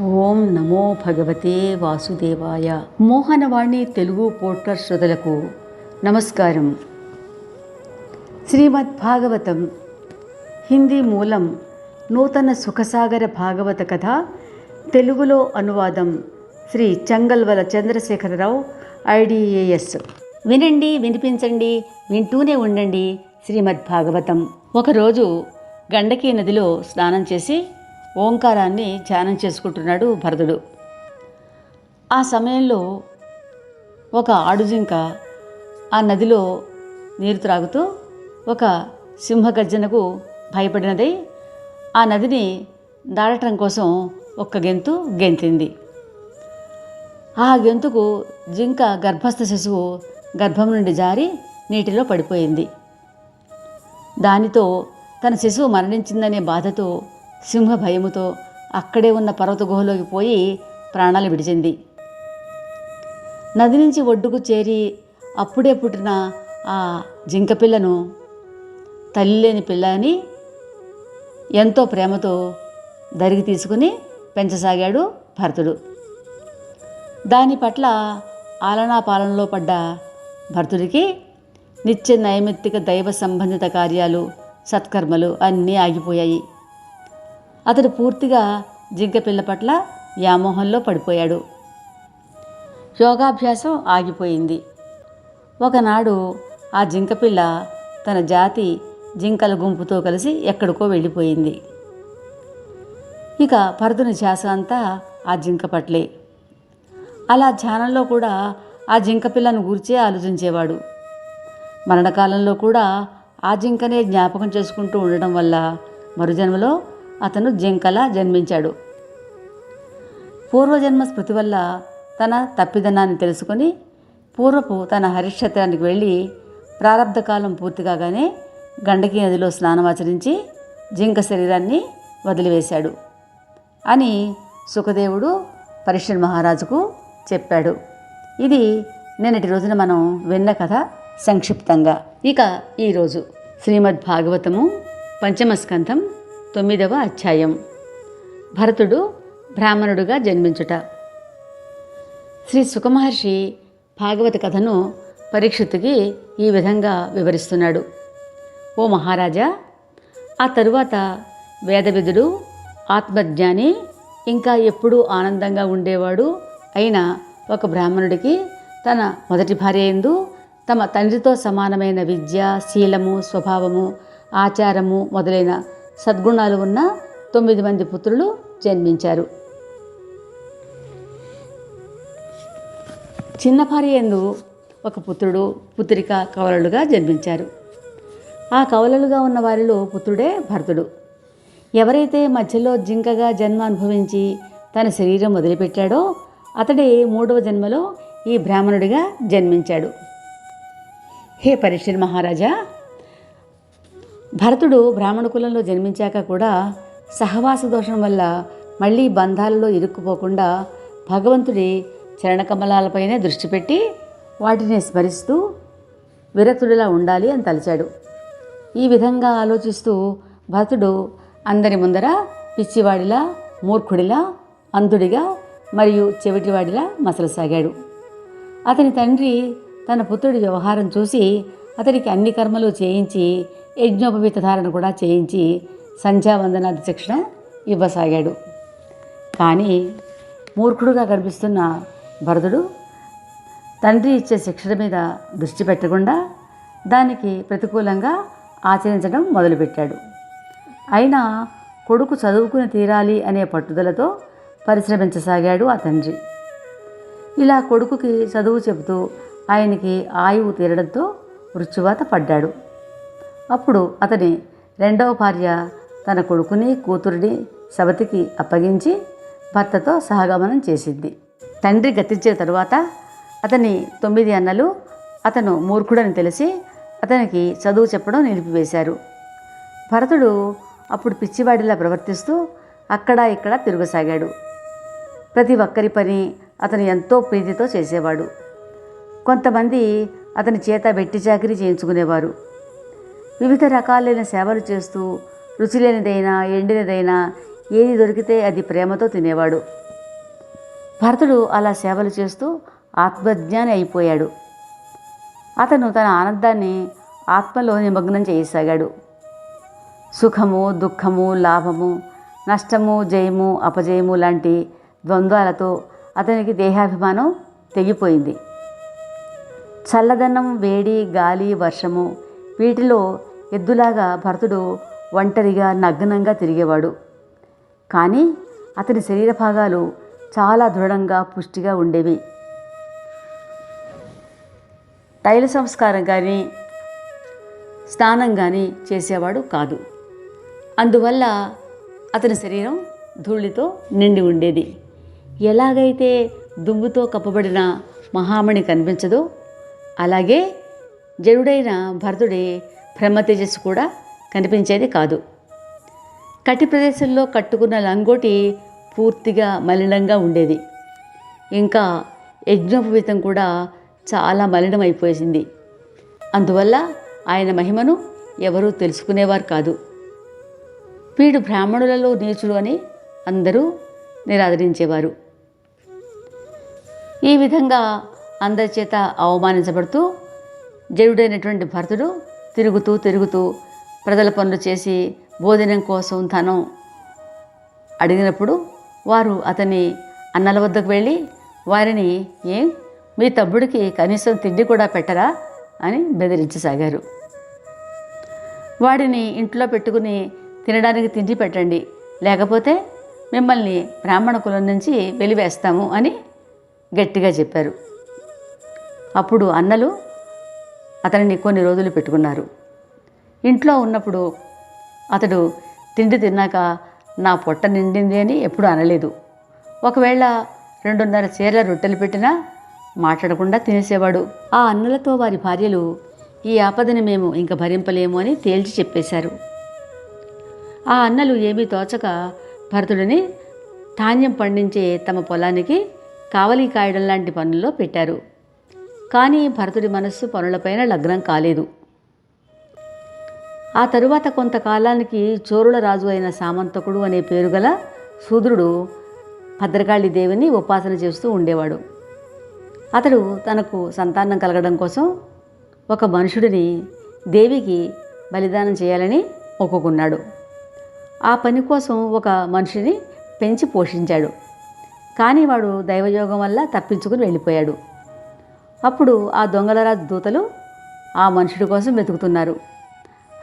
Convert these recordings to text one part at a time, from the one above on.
ఓం నమో భగవతే వాసుదేవాయ. మోహనవాణి తెలుగు పోడ్కాస్ట్ శ్రోతలకు నమస్కారం. శ్రీమద్ భాగవతం హిందీ మూలం నూతన సుఖసాగర భాగవత కథ తెలుగులో అనువాదం శ్రీ చంగల్వల చంద్రశేఖరరావు ఐడిఏఎస్. వినండి వినిపించండి వింటూనే ఉండండి శ్రీమద్ భాగవతం ఒకరోజు గండకీ నదిలో స్నానం చేసి ఓంకారాన్ని ధ్యానం చేసుకుంటున్నాడు భరతుడు. ఆ సమయంలో ఒక ఆడుజింక ఆ నదిలో నీరు త్రాగుతూ ఒక సింహగర్జనకు భయపడినదై ఆ నదిని దాటడం కోసం ఒక్క గెంతు గెంతింది. ఆ గెంతుకు జింక గర్భస్థ శిశువు గర్భం నుండి జారి నీటిలో పడిపోయింది. దానితో తన శిశువు మరణించిందనే బాధతో సింహ భయముతో అక్కడే ఉన్న పర్వత గుహలోకి పోయి ప్రాణాలు విడిచింది. నది నుంచి ఒడ్డుకు చేరి అప్పుడే పుట్టిన ఆ జింక పిల్లను తల్లి లేని పిల్ల అని ఎంతో ప్రేమతో దరికి తీసుకుని పెంచసాగాడు భరతుడు. దాని పట్ల ఆలనా పాలనలో పడ్డ భరతుడికి నిత్య నైమిత్తిక దైవ సంబంధిత కార్యాలు సత్కర్మలు అన్నీ ఆగిపోయాయి. అతడు పూర్తిగా జింకపిల్ల పట్ల వ్యామోహంలో పడిపోయాడు. యోగాభ్యాసం ఆగిపోయింది. ఒకనాడు ఆ జింకపిల్ల తన జాతి జింకల గుంపుతో కలిసి ఎక్కడికో వెళ్ళిపోయింది. ఇక పరదుని ధ్యాస అంతా ఆ జింక పట్లే. అలా ధ్యానంలో కూడా ఆ జింక పిల్లను గురిచే ఆలోచించేవాడు. మరణకాలంలో కూడా ఆ జింకనే జ్ఞాపకం చేసుకుంటూ ఉండడం వల్ల మరుజన్మలో అతను జింకలా జన్మించాడు. పూర్వజన్మ స్మృతి వల్ల తన తప్పిదనాన్ని తెలుసుకొని పూర్వపు తన హరిక్షేత్రానికి వెళ్ళి ప్రారంధ కాలం పూర్తి కాగానే గండకీ నదిలో స్నానమాచరించి జింక శరీరాన్ని వదిలివేశాడు అని సుఖదేవుడు పరీక్షణ్ మహారాజుకు చెప్పాడు. ఇది నిన్నటి రోజున మనం విన్న కథ సంక్షిప్తంగా. ఇక ఈరోజు శ్రీమద్ భాగవతము పంచమస్కంధం తొమ్మిదవ అధ్యాయం. భరతుడు బ్రాహ్మణుడుగా జన్మించుట. శ్రీ సుఖమహర్షి భాగవత కథను పరీక్షిత్తుకి ఈ విధంగా వివరిస్తున్నాడు. ఓ మహారాజా ఆ తరువాత వేదవిధుడు ఆత్మజ్ఞాని ఇంకా ఎప్పుడూ ఆనందంగా ఉండేవాడు అయిన ఒక బ్రాహ్మణుడికి తన మొదటి భార్య ఎందు తమ తండ్రితో సమానమైన విద్య శీలము స్వభావము ఆచారము మొదలైన సద్గుణాలు ఉన్న తొమ్మిది మంది పుత్రులు జన్మించారు. చిన్న భార్య ఎందు ఒక పుత్రుడు పుత్రిక కవలలుగా జన్మించారు. ఆ కవలలుగా ఉన్న వారిలో పుత్రుడే భరతుడు. ఎవరైతే మధ్యలో జింకగా జన్మ అనుభవించి తన శరీరం వదిలిపెట్టాడో అతడే మూడవ జన్మలో ఈ బ్రాహ్మణుడిగా జన్మించాడు. హే పరీక్షణ్ మహారాజా భరతుడు బ్రాహ్మణ కులంలో జన్మించాక కూడా సహవాస దోషం వల్ల మళ్ళీ బంధాలలో ఇరుక్కుపోకుండా భగవంతుడి చరణకమలాలపైనే దృష్టి పెట్టి వాటిని స్మరిస్తూ విరక్తుడిలా ఉండాలి అని తలిచాడు. ఈ విధంగా ఆలోచిస్తూ భరతుడు అందరి ముందర పిచ్చివాడిలా మూర్ఖుడిలా అంధుడిగా మరియు చెవిటివాడిలా మసలసాగాడు. అతని తండ్రి తన పుత్రుడి వ్యవహారం చూసి అతనికి అన్ని కర్మలు చేయించి యజ్ఞోపవీత ధారణ కూడా చేయించి సంధ్యావందన శిక్షణ ఇవ్వసాగాడు. కానీ మూర్ఖుడుగా కనిపిస్తున్న భరతుడు తండ్రి ఇచ్చే శిక్షణ మీద దృష్టి పెట్టకుండా దానికి ప్రతికూలంగా ఆచరించడం మొదలుపెట్టాడు. అయినా కొడుకు చదువుకుని తీరాలి అనే పట్టుదలతో పరిశ్రమించసాగాడు ఆ తండ్రి. ఇలా కొడుకుకి చదువు చెబుతూ ఆయనకి ఆయువు తీరడంతో మృత్యువాత పడ్డాడు. అప్పుడు అతని రెండవ భార్య తన కొడుకుని కూతురిని సవతికి అప్పగించి భర్తతో సహగమనం చేసింది. తండ్రి గతించిన తరువాత అతని తొమ్మిది అన్నలు అతను మూర్ఖుడని తెలిసి అతనికి చదువు చెప్పడం నిలిపివేశారు. భరతుడు అప్పుడు పిచ్చివాడిలా ప్రవర్తిస్తూ అక్కడ ఇక్కడ తిరగసాగాడు. ప్రతి ఒక్కరి పని అతను ఎంతో ప్రీతితో చేసేవాడు. కొంతమంది అతని చేత వెట్టి చాకిరీ చేయించుకునేవారు. వివిధ రకాలైన సేవలు చేస్తూ రుచి లేనిదైనా ఎండినదైనా ఏది దొరికితే అది ప్రేమతో తినేవాడు. భరతుడు అలా సేవలు చేస్తూ ఆత్మజ్ఞాని అయిపోయాడు. అతను తన ఆనందాన్ని ఆత్మలో నిమగ్నం చేయసాగాడు. సుఖము దుఃఖము లాభము నష్టము జయము అపజయము లాంటి ద్వంద్వాలతో అతనికి దేహాభిమానం తెగిపోయింది. చల్లదనం వేడి గాలి వర్షము వీటిలో ఎద్దులాగా భరతుడు ఒంటరిగా నగ్నంగా తిరిగేవాడు. కానీ అతని శరీర భాగాలు చాలా దృఢంగా పుష్టిగా ఉండేవి. తైల సంస్కారం కానీ స్నానం కానీ చేసేవాడు కాదు. అందువల్ల అతని శరీరం ధూళితో నిండి ఉండేది. ఎలాగైతే దుమ్ముతో కప్పబడిన మహామణి కనిపించదో అలాగే జడుడైన భరతుడి బ్రహ్మ తేజస్సు కూడా కనిపించేది కాదు. కటి ప్రదేశంలో కట్టుకున్న లంగోటి పూర్తిగా మలినంగా ఉండేది. ఇంకా యజ్ఞోపవీతం కూడా చాలా మలినమైపోయింది అందువల్ల ఆయన మహిమను ఎవరూ తెలుసుకునేవారు కాదు. వీడు బ్రాహ్మణులలో నీచుడు అని అందరూ నిరాదరించేవారు. ఈ విధంగా అందరి చేత అవమానించబడుతూ జడుడైనటువంటి భరతుడు తిరుగుతూ తిరుగుతూ ప్రజల పనులు చేసి భోజనం కోసం ధనం అడిగినప్పుడు వారు అతని అన్నల వద్దకు వెళ్ళి వారిని ఏం? మీ తమ్ముడికి కనీసం తిండి కూడా పెట్టరా? అని బెదిరించసాగారు. వాడిని ఇంట్లో పెట్టుకుని తినడానికి తిండి పెట్టండి. లేకపోతే మిమ్మల్ని బ్రాహ్మణ కులం నుంచి వెలివేస్తాము అని గట్టిగా చెప్పారు. అప్పుడు అన్నలు అతనిని కొన్ని రోజులు పెట్టుకున్నారు. ఇంట్లో ఉన్నప్పుడు అతడు తిండి తిన్నాక నా పొట్ట నిండింది అని ఎప్పుడు అనలేదు. ఒకవేళ రెండున్నర చీరల రొట్టెలు పెట్టినా మాట్లాడకుండా తినేసేవాడు. ఆ అన్నలతో వారి భార్యలు ఈ ఆపదని మేము ఇంక భరింపలేము అని తేల్చి చెప్పేశారు. ఆ అన్నలు ఏమీ తోచక భరతుడిని ధాన్యం పండించే తమ పొలానికి కావలి కాయడం లాంటి పనుల్లో పెట్టారు. కానీ భరతుడి మనస్సు పనులపైన లగ్నం కాలేదు. ఆ తరువాత కొంతకాలానికి చోరుల రాజు అయిన సామంతకుడు అనే పేరు గల శూద్రుడు భద్రకాళి దేవిని ఉపాసన చేస్తూ ఉండేవాడు. అతడు తనకు సంతానం కలగడం కోసం ఒక మనుషుడిని దేవికి బలిదానం చేయాలని ఒప్పుకున్నాడు. ఆ పని కోసం ఒక మనిషిని పెంచి పోషించాడు. కానీ వాడు దైవయోగం వల్ల తప్పించుకుని వెళ్ళిపోయాడు. అప్పుడు ఆ దొంగలరాజు దూతలు ఆ మనుషుడి కోసం వెతుకుతున్నారు.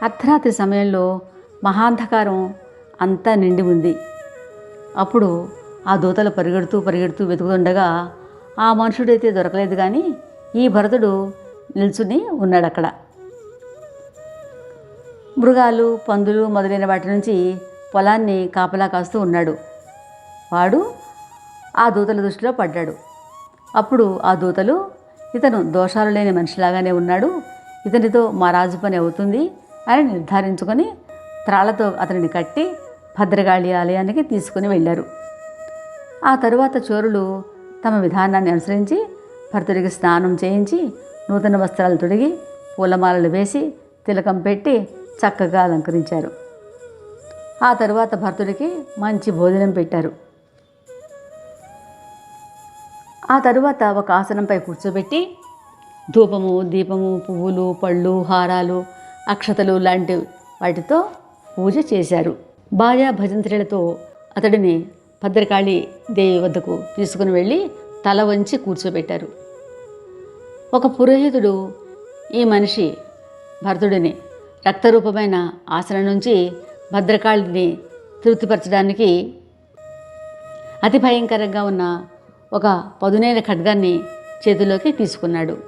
అర్ధరాత్రి సమయంలో మహాంధకారం అంతా నిండి ఉంది. అప్పుడు ఆ దూతలు పరిగెడుతూ పరిగెడుతూ వెతుకుతుండగా ఆ మనుషుడైతే దొరకలేదు కానీ ఈ భరతుడు నిల్చుని ఉన్నాడు అక్కడ మృగాలు పందులు మొదలైన వాటి నుంచి పొలాన్ని కాపలా కాస్తూ ఉన్నాడు. వాడు ఆ దూతల దృష్టిలో పడ్డాడు. అప్పుడు ఆ దూతలు ఇతను దోషాలు లేని మనిషిలాగానే ఉన్నాడు. ఇతనితో మా రాజు పని అవుతుంది అని నిర్ధారించుకొని త్రాళ్ళతో అతనిని కట్టి భద్రకాళి ఆలయానికి తీసుకుని వెళ్ళారు. ఆ తరువాత చోరులు తమ విధానాన్ని అనుసరించి భర్తుడికి స్నానం చేయించి నూతన వస్త్రాలు తొడిగి పూలమాలలు వేసి తిలకం పెట్టి చక్కగా అలంకరించారు. ఆ తరువాత భర్తుడికి మంచి భోజనం పెట్టారు. ఆ తరువాత ఒక ఆసనంపై కూర్చోబెట్టి ధూపము దీపము పువ్వులు పళ్ళు హారాలు అక్షతలు లాంటి వాటితో పూజ చేశారు. బాజా భజంత్రులతో అతడిని భద్రకాళి దేవి వద్దకు తీసుకుని వెళ్ళి తల వంచి కూర్చోబెట్టారు. ఒక పురోహితుడు ఈ మనిషి భరతుడిని రక్తరూపమైన ఆసనం నుంచి భద్రకాళిని తృప్తిపరచడానికి అతి భయంకరంగా ఉన్న ఒక పదునైన ఖడ్గాన్ని చేతిలోకి తీసుకున్నాడు.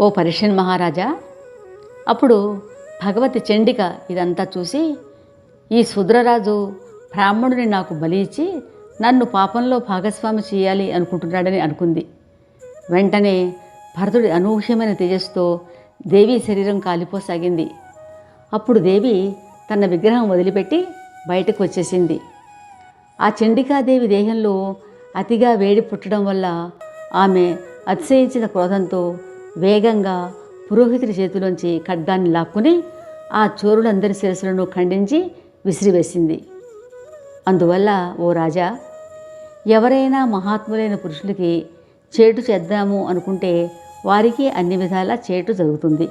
ఓ పరిషన్ మహారాజా అప్పుడు భగవతి చండిక ఇదంతా చూసి ఈ శుద్రరాజు బ్రాహ్మణుని నాకు బలి ఇచ్చి నన్ను పాపంలో భాగస్వామి చేయాలి అనుకుంటున్నాడని అనుకుంది. వెంటనే భరతుడి అనూహ్యమైన తేజస్సుతో దేవి శరీరం కాలిపోసాగింది. అప్పుడు దేవి తన విగ్రహం వదిలిపెట్టి బయటకు వచ్చేసింది. ఆ చండికాదేవి దేహంలో అతిగా వేడి పుట్టడం వల్ల ఆమె అతిశయించిన క్రోధంతో వేగంగా పురోహితుడి చేతిలోంచి ఖడ్గాన్ని లాక్కుని ఆ చోరులందరి శిరస్సులను ఖండించి విసిరివేసింది. అందువల్ల ఓ రాజా ఎవరైనా మహాత్ములైన పురుషులకి చేటు చేద్దాము అనుకుంటే వారికి అన్ని విధాలా చేటు జరుగుతుంది.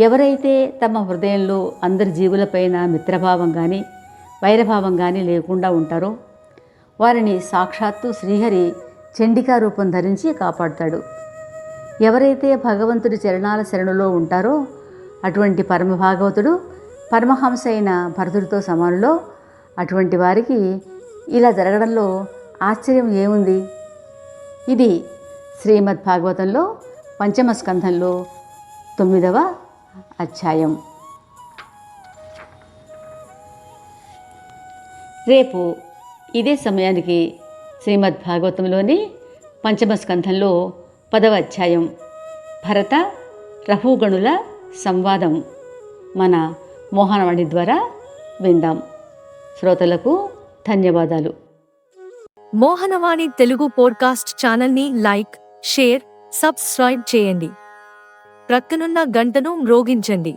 ఎవరైతే తమ హృదయంలో అందరి జీవులపైన మిత్రభావం కానీ వైరభావం కానీ లేకుండా ఉంటారో వారిని సాక్షాత్తు శ్రీహరి చండికా రూపం ధరించి కాపాడుతాడు. ఎవరైతే భగవంతుడి చరణాల శరణులో ఉంటారో అటువంటి పరమ భాగవతుడు పరమహంస అయిన భరతుడితో సమానులో అటువంటి వారికి ఇలా జరగడంలో ఆశ్చర్యం ఏముంది? ఇది శ్రీమద్ భాగవతంలో పంచమ స్కంధంలో తొమ్మిదవ అధ్యాయం. రేపు ఇదే సమయానికి శ్రీమద్ భాగవతంలోని పంచమ స్కంధంలో పదవ అధ్యాయం భరత రఘుగణుల సంవాదం మన మోహనవాణి ద్వారా విందాం. శ్రోతలకు ధన్యవాదాలు. మోహనవాణి తెలుగు పోడ్కాస్ట్ ఛానల్ని లైక్ షేర్ సబ్స్క్రైబ్ చేయండి. ప్రక్కనున్న గంటను మ్రోగించండి.